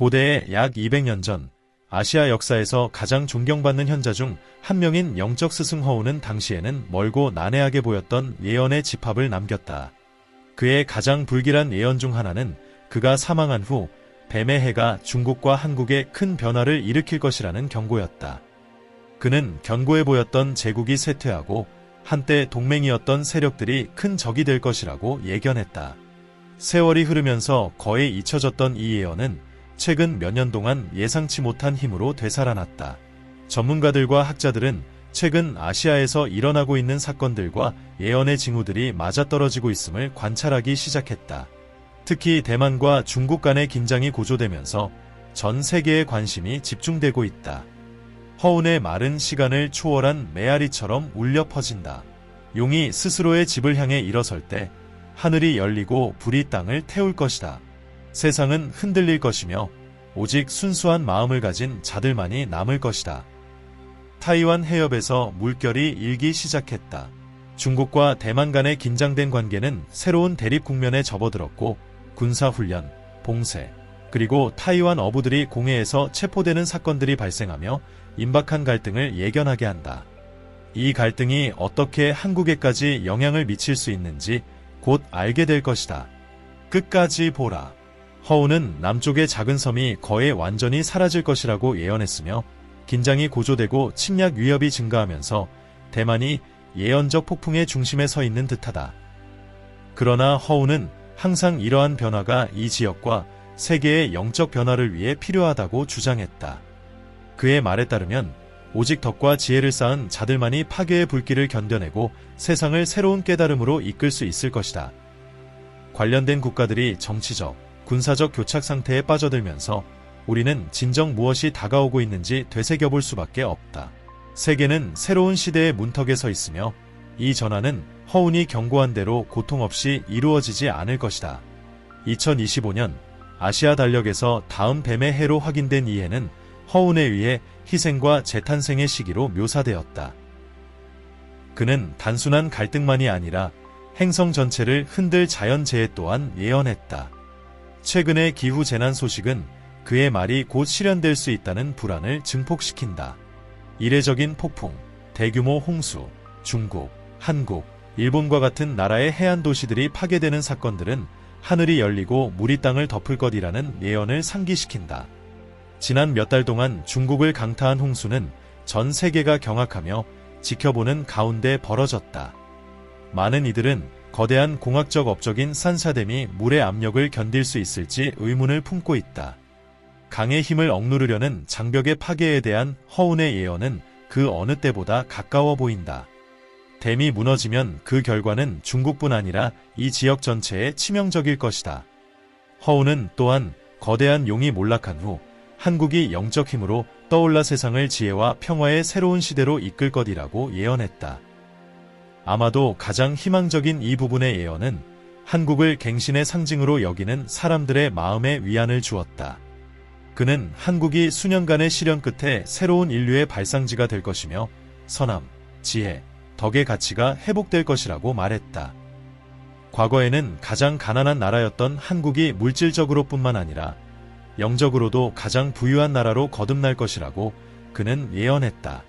고대의 약 200년 전 아시아 역사에서 가장 존경받는 현자 중 한 명인 영적 스승 허우는 당시에는 멀고 난해하게 보였던 예언의 집합을 남겼다. 그의 가장 불길한 예언 중 하나는 그가 사망한 후 뱀의 해가 중국과 한국에 큰 변화를 일으킬 것이라는 경고였다. 그는 견고해 보였던 제국이 쇠퇴하고 한때 동맹이었던 세력들이 큰 적이 될 것이라고 예견했다. 세월이 흐르면서 거의 잊혀졌던 이 예언은 최근 몇 년 동안 예상치 못한 힘으로 되살아났다. 전문가들과 학자들은 최근 아시아에서 일어나고 있는 사건들과 예언의 징후들이 맞아떨어지고 있음을 관찰하기 시작했다. 특히 대만과 중국 간의 긴장이 고조되면서 전 세계의 관심이 집중되고 있다. 허운의 말은 시간을 초월한 메아리처럼 울려 퍼진다. 용이 스스로의 집을 향해 일어설 때 하늘이 열리고 불이 땅을 태울 것이다. 세상은 흔들릴 것이며 오직 순수한 마음을 가진 자들만이 남을 것이다. 타이완 해협에서 물결이 일기 시작했다. 중국과 대만 간의 긴장된 관계는 새로운 대립 국면에 접어들었고 군사훈련, 봉쇄, 그리고 타이완 어부들이 공해에서 체포되는 사건들이 발생하며 임박한 갈등을 예견하게 한다. 이 갈등이 어떻게 한국에까지 영향을 미칠 수 있는지 곧 알게 될 것이다. 끝까지 보라. 허우는 남쪽의 작은 섬이 거의 완전히 사라질 것이라고 예언했으며 긴장이 고조되고 침략 위협이 증가하면서 대만이 예언적 폭풍의 중심에 서 있는 듯하다. 그러나 허우는 항상 이러한 변화가 이 지역과 세계의 영적 변화를 위해 필요하다고 주장했다. 그의 말에 따르면 오직 덕과 지혜를 쌓은 자들만이 파괴의 불길을 견뎌내고 세상을 새로운 깨달음으로 이끌 수 있을 것이다. 관련된 국가들이 정치적, 군사적 교착 상태에 빠져들면서 우리는 진정 무엇이 다가오고 있는지 되새겨볼 수밖에 없다. 세계는 새로운 시대의 문턱에 서 있으며 이 전환은 허운이 경고한 대로 고통 없이 이루어지지 않을 것이다. 2025년 아시아 달력에서 다음 뱀의 해로 확인된 이 해는 허운에 의해 희생과 재탄생의 시기로 묘사되었다. 그는 단순한 갈등만이 아니라 행성 전체를 흔들 자연재해 또한 예언했다. 최근의 기후 재난 소식은 그의 말이 곧 실현될 수 있다는 불안을 증폭시킨다. 이례적인 폭풍, 대규모 홍수, 중국, 한국, 일본과 같은 나라의 해안 도시들이 파괴되는 사건들은 하늘이 열리고 물이 땅을 덮을 것이라는 예언을 상기시킨다. 지난 몇 달 동안 중국을 강타한 홍수는 전 세계가 경악하며 지켜보는 가운데 벌어졌다. 많은 이들은 거대한 공학적 업적인 산사댐이 물의 압력을 견딜 수 있을지 의문을 품고 있다. 강의 힘을 억누르려는 장벽의 파괴에 대한 허운의 예언은 그 어느 때보다 가까워 보인다. 댐이 무너지면 그 결과는 중국뿐 아니라 이 지역 전체에 치명적일 것이다. 허운은 또한 거대한 용이 몰락한 후 한국이 영적 힘으로 떠올라 세상을 지혜와 평화의 새로운 시대로 이끌 것이라고 예언했다. 아마도 가장 희망적인 이 부분의 예언은 한국을 갱신의 상징으로 여기는 사람들의 마음에 위안을 주었다. 그는 한국이 수년간의 시련 끝에 새로운 인류의 발상지가 될 것이며 선함, 지혜, 덕의 가치가 회복될 것이라고 말했다. 과거에는 가장 가난한 나라였던 한국이 물질적으로 뿐만 아니라 영적으로도 가장 부유한 나라로 거듭날 것이라고 그는 예언했다.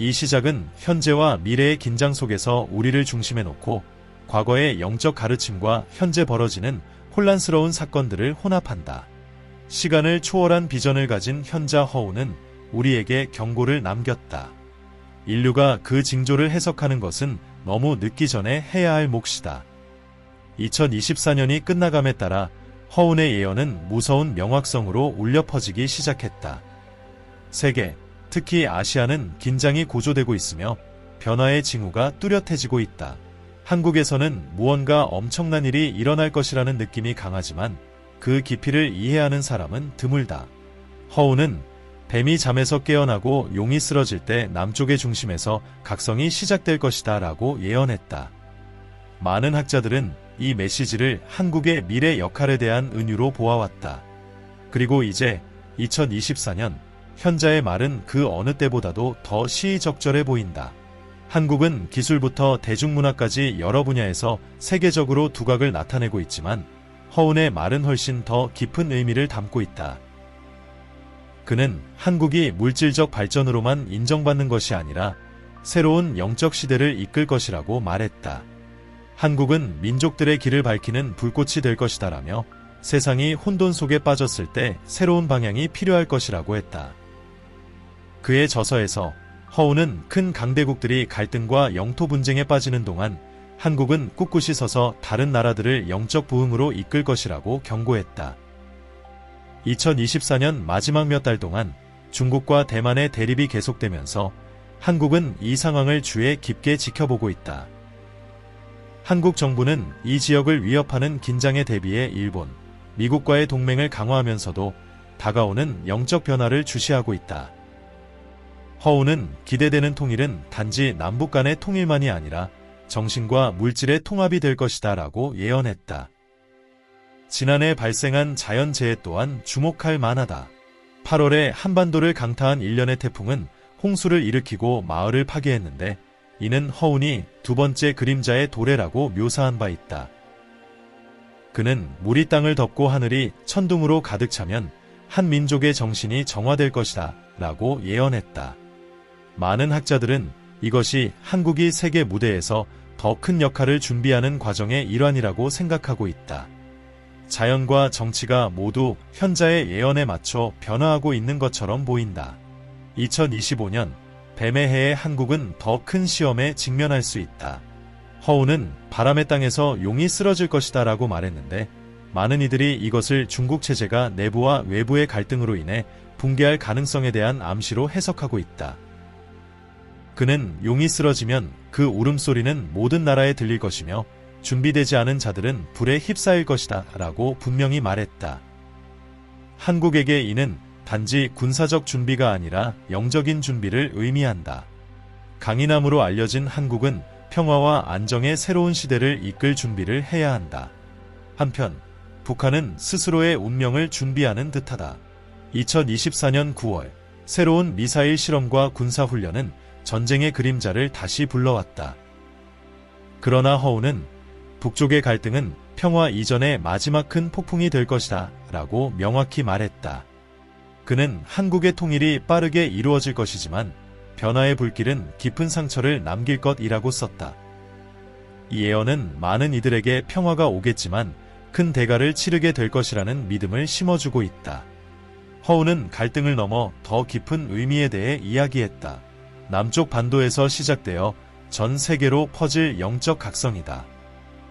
이 시작은 현재와 미래의 긴장 속에서 우리를 중심에 놓고 과거의 영적 가르침과 현재 벌어지는 혼란스러운 사건들을 혼합한다. 시간을 초월한 비전을 가진 현자 허우는 우리에게 경고를 남겼다. 인류가 그 징조를 해석하는 것은 너무 늦기 전에 해야 할 몫이다. 2024년이 끝나감에 따라 허운의 예언은 무서운 명확성으로 울려 퍼지기 시작했다. 세계, 특히 아시아는 긴장이 고조되고 있으며 변화의 징후가 뚜렷해지고 있다. 한국에서는 무언가 엄청난 일이 일어날 것이라는 느낌이 강하지만 그 깊이를 이해하는 사람은 드물다. 허우는 뱀이 잠에서 깨어나고 용이 쓰러질 때 남쪽의 중심에서 각성이 시작될 것이다 라고 예언했다. 많은 학자들은 이 메시지를 한국의 미래 역할에 대한 은유로 보아왔다. 그리고 이제 2024년 현자의 말은 그 어느 때보다도 더 시의적절해 보인다. 한국은 기술부터 대중문화까지 여러 분야에서 세계적으로 두각을 나타내고 있지만 허운의 말은 훨씬 더 깊은 의미를 담고 있다. 그는 한국이 물질적 발전으로만 인정받는 것이 아니라 새로운 영적 시대를 이끌 것이라고 말했다. 한국은 민족들의 길을 밝히는 불꽃이 될 것이다라며 세상이 혼돈 속에 빠졌을 때 새로운 방향이 필요할 것이라고 했다. 그의 저서에서 허우는 큰 강대국들이 갈등과 영토 분쟁에 빠지는 동안 한국은 꿋꿋이 서서 다른 나라들을 영적 부흥으로 이끌 것이라고 경고했다. 2024년 마지막 몇 달 동안 중국과 대만의 대립이 계속되면서 한국은 이 상황을 주에 깊게 지켜보고 있다. 한국 정부는 이 지역을 위협하는 긴장에 대비해 일본, 미국과의 동맹을 강화하면서도 다가오는 영적 변화를 주시하고 있다. 허우는 기대되는 통일은 단지 남북 간의 통일만이 아니라 정신과 물질의 통합이 될 것이다 라고 예언했다. 지난해 발생한 자연재해 또한 주목할 만하다. 8월에 한반도를 강타한 일련의 태풍은 홍수를 일으키고 마을을 파괴했는데 이는 허운이 두 번째 그림자의 도래라고 묘사한 바 있다. 그는 물이 땅을 덮고 하늘이 천둥으로 가득 차면 한 민족의 정신이 정화될 것이다 라고 예언했다. 많은 학자들은 이것이 한국이 세계 무대에서 더 큰 역할을 준비하는 과정의 일환이라고 생각하고 있다. 자연과 정치가 모두 현자의 예언에 맞춰 변화하고 있는 것처럼 보인다. 2025년 뱀의 해에 한국은 더 큰 시험에 직면할 수 있다. 허우는 바람의 땅에서 용이 쓰러질 것이다 라고 말했는데 많은 이들이 이것을 중국 체제가 내부와 외부의 갈등으로 인해 붕괴할 가능성에 대한 암시로 해석하고 있다. 그는 용이 쓰러지면 그 울음소리는 모든 나라에 들릴 것이며 준비되지 않은 자들은 불에 휩싸일 것이다 라고 분명히 말했다. 한국에게 이는 단지 군사적 준비가 아니라 영적인 준비를 의미한다. 강인함으로 알려진 한국은 평화와 안정의 새로운 시대를 이끌 준비를 해야 한다. 한편 북한은 스스로의 운명을 준비하는 듯하다. 2024년 9월 새로운 미사일 실험과 군사훈련은 전쟁의 그림자를 다시 불러왔다. 그러나 허우는 북쪽의 갈등은 평화 이전의 마지막 큰 폭풍이 될 것이다 라고 명확히 말했다. 그는 한국의 통일이 빠르게 이루어질 것이지만 변화의 불길은 깊은 상처를 남길 것이라고 썼다. 이 예언은 많은 이들에게 평화가 오겠지만 큰 대가를 치르게 될 것이라는 믿음을 심어주고 있다. 허우는 갈등을 넘어 더 깊은 의미에 대해 이야기했다. 남쪽 반도에서 시작되어 전 세계로 퍼질 영적 각성이다.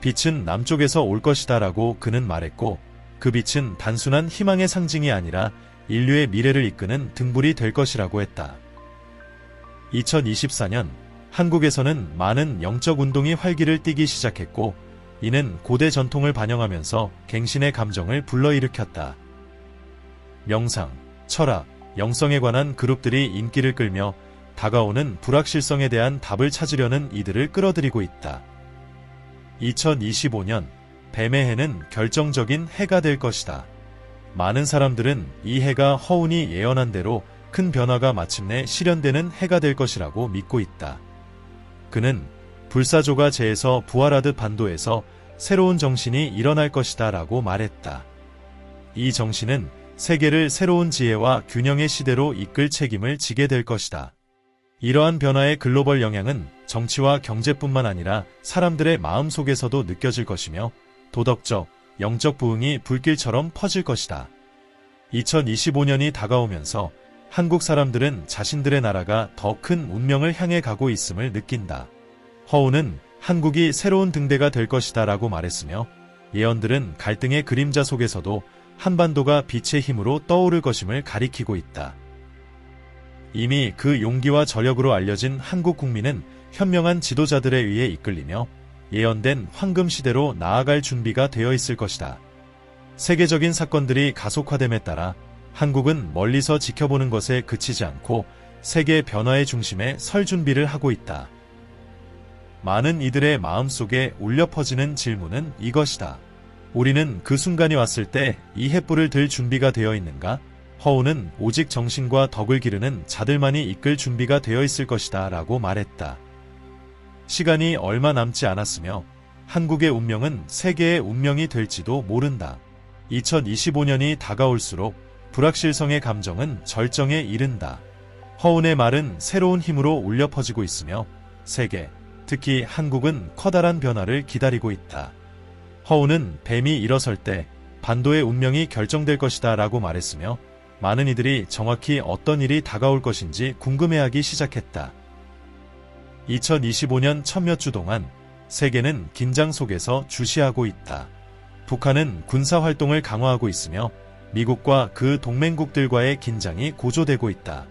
빛은 남쪽에서 올 것이다 라고 그는 말했고 그 빛은 단순한 희망의 상징이 아니라 인류의 미래를 이끄는 등불이 될 것이라고 했다. 2024년 한국에서는 많은 영적 운동이 활기를 띠기 시작했고 이는 고대 전통을 반영하면서 갱신의 감정을 불러일으켰다. 명상, 철학, 영성에 관한 그룹들이 인기를 끌며 다가오는 불확실성에 대한 답을 찾으려는 이들을 끌어들이고 있다. 2025년 뱀의 해는 결정적인 해가 될 것이다. 많은 사람들은 이 해가 허운이 예언한 대로 큰 변화가 마침내 실현되는 해가 될 것이라고 믿고 있다. 그는 불사조가 재에서 부활하듯 반도에서 새로운 정신이 일어날 것이다 라고 말했다. 이 정신은 세계를 새로운 지혜와 균형의 시대로 이끌 책임을 지게 될 것이다. 이러한 변화의 글로벌 영향은 정치와 경제뿐만 아니라 사람들의 마음 속에서도 느껴질 것이며 도덕적, 영적 부흥이 불길처럼 퍼질 것이다. 2025년이 다가오면서 한국 사람들은 자신들의 나라가 더 큰 운명을 향해 가고 있음을 느낀다. 허우는 한국이 새로운 등대가 될 것이다 라고 말했으며 예언들은 갈등의 그림자 속에서도 한반도가 빛의 힘으로 떠오를 것임을 가리키고 있다. 이미 그 용기와 저력으로 알려진 한국 국민은 현명한 지도자들에 의해 이끌리며 예언된 황금 시대로 나아갈 준비가 되어 있을 것이다. 세계적인 사건들이 가속화됨에 따라 한국은 멀리서 지켜보는 것에 그치지 않고 세계 변화의 중심에 설 준비를 하고 있다. 많은 이들의 마음속에 울려 퍼지는 질문은 이것이다. 우리는 그 순간이 왔을 때이 햇불을 들 준비가 되어 있는가? 허우는 오직 정신과 덕을 기르는 자들만이 이끌 준비가 되어 있을 것이다 라고 말했다. 시간이 얼마 남지 않았으며 한국의 운명은 세계의 운명이 될지도 모른다. 2025년이 다가올수록 불확실성의 감정은 절정에 이른다. 허운의 말은 새로운 힘으로 울려 퍼지고 있으며 세계, 특히 한국은 커다란 변화를 기다리고 있다. 허운은 뱀이 일어설 때 반도의 운명이 결정될 것이다 라고 말했으며 많은 이들이 정확히 어떤 일이 다가올 것인지 궁금해하기 시작했다. 2025년 천몇 주 동안 세계는 긴장 속에서 주시하고 있다. 북한은 군사 활동을 강화하고 있으며 미국과 그 동맹국들과의 긴장이 고조되고 있다.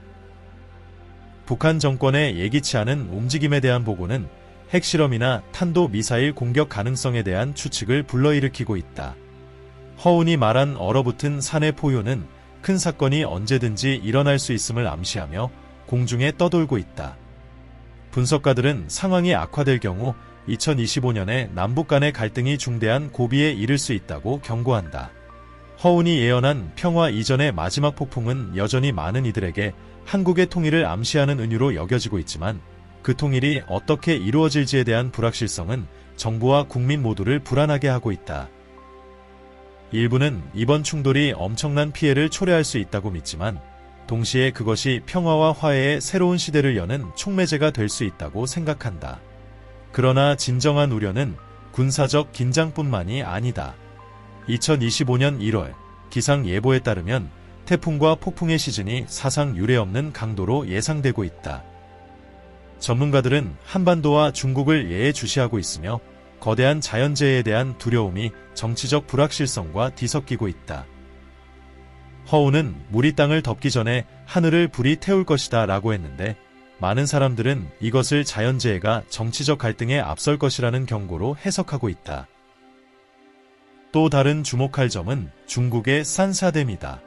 북한 정권의 예기치 않은 움직임에 대한 보고는 핵실험이나 탄도 미사일 공격 가능성에 대한 추측을 불러일으키고 있다. 허운이 말한 얼어붙은 산의 포효는 큰 사건이 언제든지 일어날 수 있음을 암시하며 공중에 떠돌고 있다. 분석가들은 상황이 악화될 경우 2025년에 남북 간의 갈등이 중대한 고비에 이를 수 있다고 경고한다. 허운이 예언한 평화 이전의 마지막 폭풍은 여전히 많은 이들에게 한국의 통일을 암시하는 은유로 여겨지고 있지만 그 통일이 어떻게 이루어질지에 대한 불확실성은 정부와 국민 모두를 불안하게 하고 있다. 일부는 이번 충돌이 엄청난 피해를 초래할 수 있다고 믿지만 동시에 그것이 평화와 화해의 새로운 시대를 여는 촉매제가 될 수 있다고 생각한다. 그러나 진정한 우려는 군사적 긴장뿐만이 아니다. 2025년 1월 기상 예보에 따르면 태풍과 폭풍의 시즌이 사상 유례없는 강도로 예상되고 있다. 전문가들은 한반도와 중국을 예의주시하고 있으며 거대한 자연재해에 대한 두려움이 정치적 불확실성과 뒤섞이고 있다. 허우는 물이 땅을 덮기 전에 하늘을 불이 태울 것이다 라고 했는데 많은 사람들은 이것을 자연재해가 정치적 갈등에 앞설 것이라는 경고로 해석하고 있다. 또 다른 주목할 점은 중국의 산사댐이다.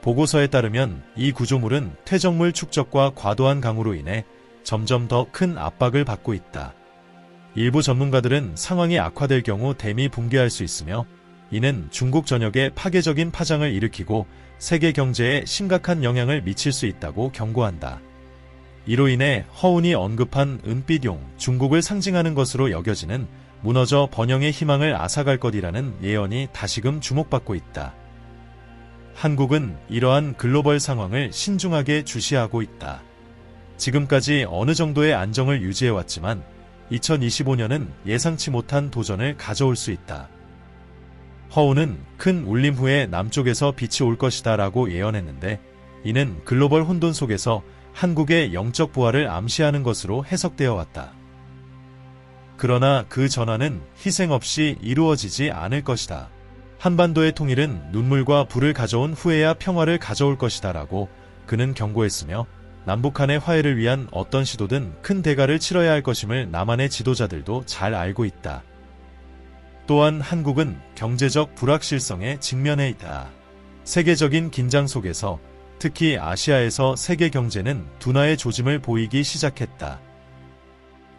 보고서에 따르면 이 구조물은 퇴적물 축적과 과도한 강우로 인해 점점 더 큰 압박을 받고 있다. 일부 전문가들은 상황이 악화될 경우 댐이 붕괴할 수 있으며 이는 중국 전역에 파괴적인 파장을 일으키고 세계 경제에 심각한 영향을 미칠 수 있다고 경고한다. 이로 인해 허운이 언급한 은빛용 중국을 상징하는 것으로 여겨지는 무너져 번영의 희망을 앗아갈 것이라는 예언이 다시금 주목받고 있다. 한국은 이러한 글로벌 상황을 신중하게 주시하고 있다. 지금까지 어느 정도의 안정을 유지해왔지만 2025년은 예상치 못한 도전을 가져올 수 있다. 허우는 큰 울림 후에 남쪽에서 빛이 올 것이다 라고 예언했는데 이는 글로벌 혼돈 속에서 한국의 영적 부활을 암시하는 것으로 해석되어 왔다. 그러나 그 전환은 희생 없이 이루어지지 않을 것이다. 한반도의 통일은 눈물과 불을 가져온 후에야 평화를 가져올 것이다 라고 그는 경고했으며 남북한의 화해를 위한 어떤 시도든 큰 대가를 치러야 할 것임을 남한의 지도자들도 잘 알고 있다. 또한 한국은 경제적 불확실성에 직면해 있다. 세계적인 긴장 속에서 특히 아시아에서 세계 경제는 둔화의 조짐을 보이기 시작했다.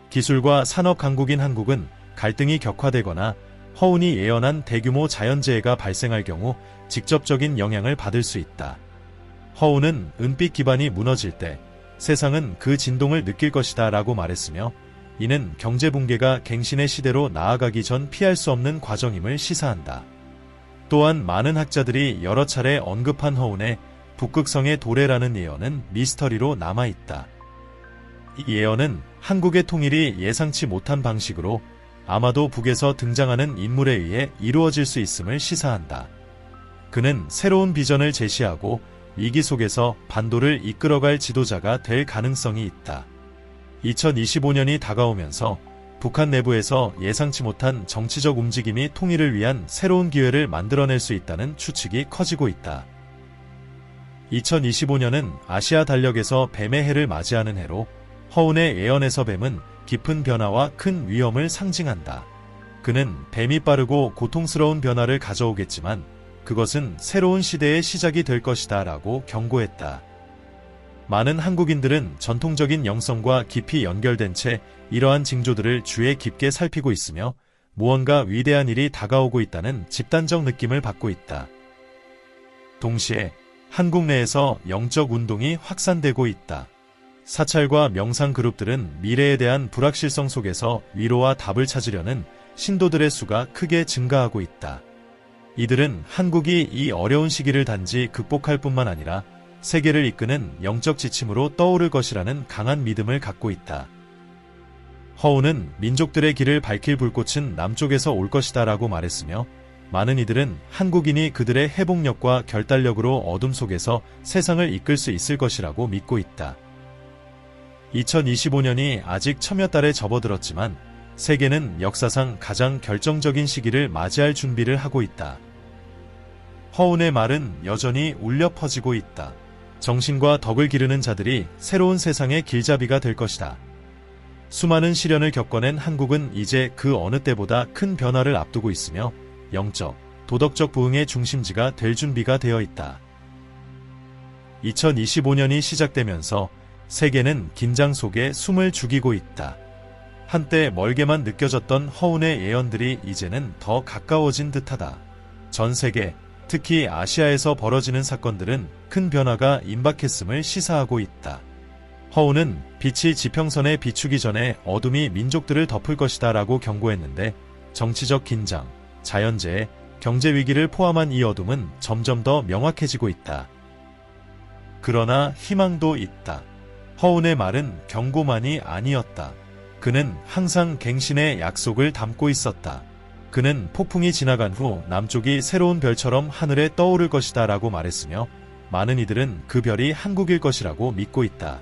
기술과 산업 강국인 한국은 갈등이 격화되거나 허운이 예언한 대규모 자연재해가 발생할 경우 직접적인 영향을 받을 수 있다. 허운은 은빛 기반이 무너질 때 세상은 그 진동을 느낄 것이다 라고 말했으며 이는 경제 붕괴가 갱신의 시대로 나아가기 전 피할 수 없는 과정임을 시사한다. 또한 많은 학자들이 여러 차례 언급한 허운의 북극성의 도래라는 예언은 미스터리로 남아있다. 이 예언은 한국의 통일이 예상치 못한 방식으로 아마도 북에서 등장하는 인물에 의해 이루어질 수 있음을 시사한다. 그는 새로운 비전을 제시하고 위기 속에서 반도를 이끌어갈 지도자가 될 가능성이 있다. 2025년이 다가오면서 북한 내부에서 예상치 못한 정치적 움직임이 통일을 위한 새로운 기회를 만들어낼 수 있다는 추측이 커지고 있다. 2025년은 아시아 달력에서 뱀의 해를 맞이하는 해로 허운의 예언에서 뱀은 깊은 변화와 큰 위험을 상징한다. 그는 뱀이 빠르고 고통스러운 변화를 가져오겠지만 그것은 새로운 시대의 시작이 될 것이다 라고 경고했다. 많은 한국인들은 전통적인 영성과 깊이 연결된 채 이러한 징조들을 주에 깊게 살피고 있으며 무언가 위대한 일이 다가오고 있다는 집단적 느낌을 받고 있다. 동시에 한국 내에서 영적 운동이 확산되고 있다. 사찰과 명상 그룹들은 미래에 대한 불확실성 속에서 위로와 답을 찾으려는 신도들의 수가 크게 증가하고 있다. 이들은 한국이 이 어려운 시기를 단지 극복할 뿐만 아니라 세계를 이끄는 영적 지침으로 떠오를 것이라는 강한 믿음을 갖고 있다. 허우는 민족들의 길을 밝힐 불꽃은 남쪽에서 올 것이다 라고 말했으며 많은 이들은 한국인이 그들의 회복력과 결단력으로 어둠 속에서 세상을 이끌 수 있을 것이라고 믿고 있다. 2025년이 아직 첨여 달에 접어들었지만 세계는 역사상 가장 결정적인 시기를 맞이할 준비를 하고 있다. 허운의 말은 여전히 울려 퍼지고 있다. 정신과 덕을 기르는 자들이 새로운 세상의 길잡이가 될 것이다. 수많은 시련을 겪어낸 한국은 이제 그 어느 때보다 큰 변화를 앞두고 있으며 영적, 도덕적 부흥의 중심지가 될 준비가 되어 있다. 2025년이 시작되면서 세계는 긴장 속에 숨을 죽이고 있다. 한때 멀게만 느껴졌던 허운의 예언들이 이제는 더 가까워진 듯하다. 전 세계, 특히 아시아에서 벌어지는 사건들은 큰 변화가 임박했음을 시사하고 있다. 허운은 빛이 지평선에 비추기 전에 어둠이 민족들을 덮을 것이다 라고 경고했는데 정치적 긴장, 자연재해, 경제 위기를 포함한 이 어둠은 점점 더 명확해지고 있다. 그러나 희망도 있다. 허운의 말은 경고만이 아니었다. 그는 항상 갱신의 약속을 담고 있었다. 그는 폭풍이 지나간 후 남쪽이 새로운 별처럼 하늘에 떠오를 것이다 라고 말했으며 많은 이들은 그 별이 한국일 것이라고 믿고 있다.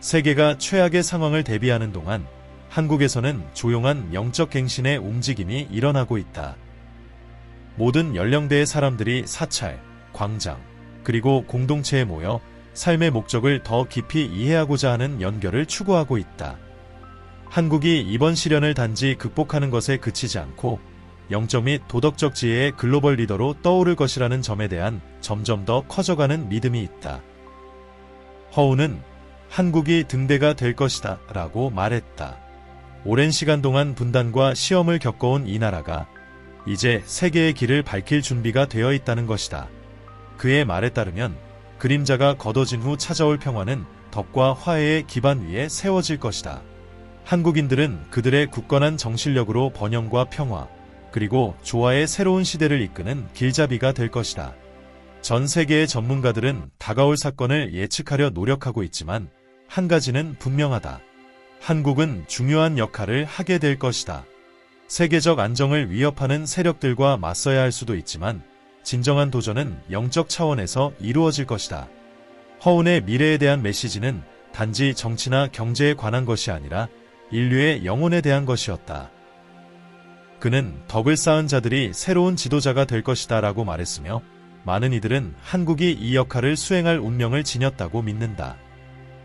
세계가 최악의 상황을 대비하는 동안 한국에서는 조용한 영적 갱신의 움직임이 일어나고 있다. 모든 연령대의 사람들이 사찰, 광장, 그리고 공동체에 모여 삶의 목적을 더 깊이 이해하고자 하는 연결을 추구하고 있다. 한국이 이번 시련을 단지 극복하는 것에 그치지 않고 영적 및 도덕적 지혜의 글로벌 리더로 떠오를 것이라는 점에 대한 점점 더 커져가는 믿음이 있다. 허우는 한국이 등대가 될 것이다 라고 말했다. 오랜 시간 동안 분단과 시험을 겪어온 이 나라가 이제 세계의 길을 밝힐 준비가 되어 있다는 것이다. 그의 말에 따르면 그림자가 걷어진 후 찾아올 평화는 덕과 화해의 기반 위에 세워질 것이다. 한국인들은 그들의 굳건한 정신력으로 번영과 평화, 그리고 조화의 새로운 시대를 이끄는 길잡이가 될 것이다. 전 세계의 전문가들은 다가올 사건을 예측하려 노력하고 있지만 한 가지는 분명하다. 한국은 중요한 역할을 하게 될 것이다. 세계적 안정을 위협하는 세력들과 맞서야 할 수도 있지만 진정한 도전은 영적 차원에서 이루어질 것이다. 허운의 미래에 대한 메시지는 단지 정치나 경제에 관한 것이 아니라 인류의 영혼에 대한 것이었다. 그는 덕을 쌓은 자들이 새로운 지도자가 될 것이다 라고 말했으며 많은 이들은 한국이 이 역할을 수행할 운명을 지녔다고 믿는다.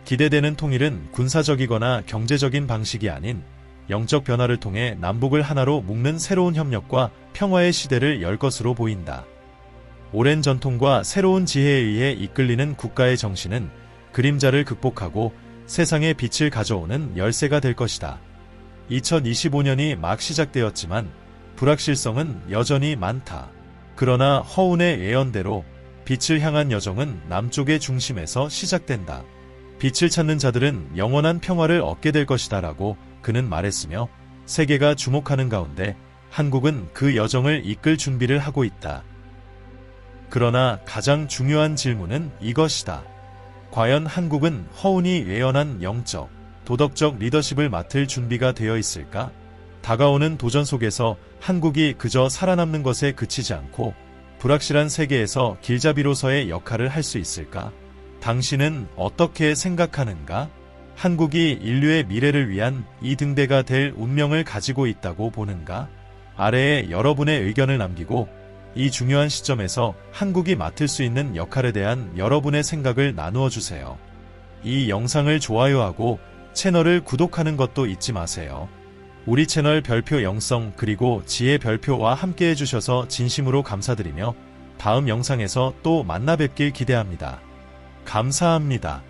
기대되는 통일은 군사적이거나 경제적인 방식이 아닌 영적 변화를 통해 남북을 하나로 묶는 새로운 협력과 평화의 시대를 열 것으로 보인다. 오랜 전통과 새로운 지혜에 의해 이끌리는 국가의 정신은 그림자를 극복하고 세상에 빛을 가져오는 열쇠가 될 것이다. 2025년이 막 시작되었지만 불확실성은 여전히 많다. 그러나 허운의 예언대로 빛을 향한 여정은 남쪽의 중심에서 시작된다. 빛을 찾는 자들은 영원한 평화를 얻게 될 것이다 라고 그는 말했으며 세계가 주목하는 가운데 한국은 그 여정을 이끌 준비를 하고 있다. 그러나 가장 중요한 질문은 이것이다. 과연 한국은 허운이 예언한 영적, 도덕적 리더십을 맡을 준비가 되어 있을까? 다가오는 도전 속에서 한국이 그저 살아남는 것에 그치지 않고 불확실한 세계에서 길잡이로서의 역할을 할 수 있을까? 당신은 어떻게 생각하는가? 한국이 인류의 미래를 위한 이 등대가 될 운명을 가지고 있다고 보는가? 아래에 여러분의 의견을 남기고 이 중요한 시점에서 한국이 맡을 수 있는 역할에 대한 여러분의 생각을 나누어 주세요. 이 영상을 좋아요하고 채널을 구독하는 것도 잊지 마세요. 우리 채널 별표 영성 그리고 지혜 별표와 함께 해주셔서 진심으로 감사드리며 다음 영상에서 또 만나 뵙길 기대합니다. 감사합니다.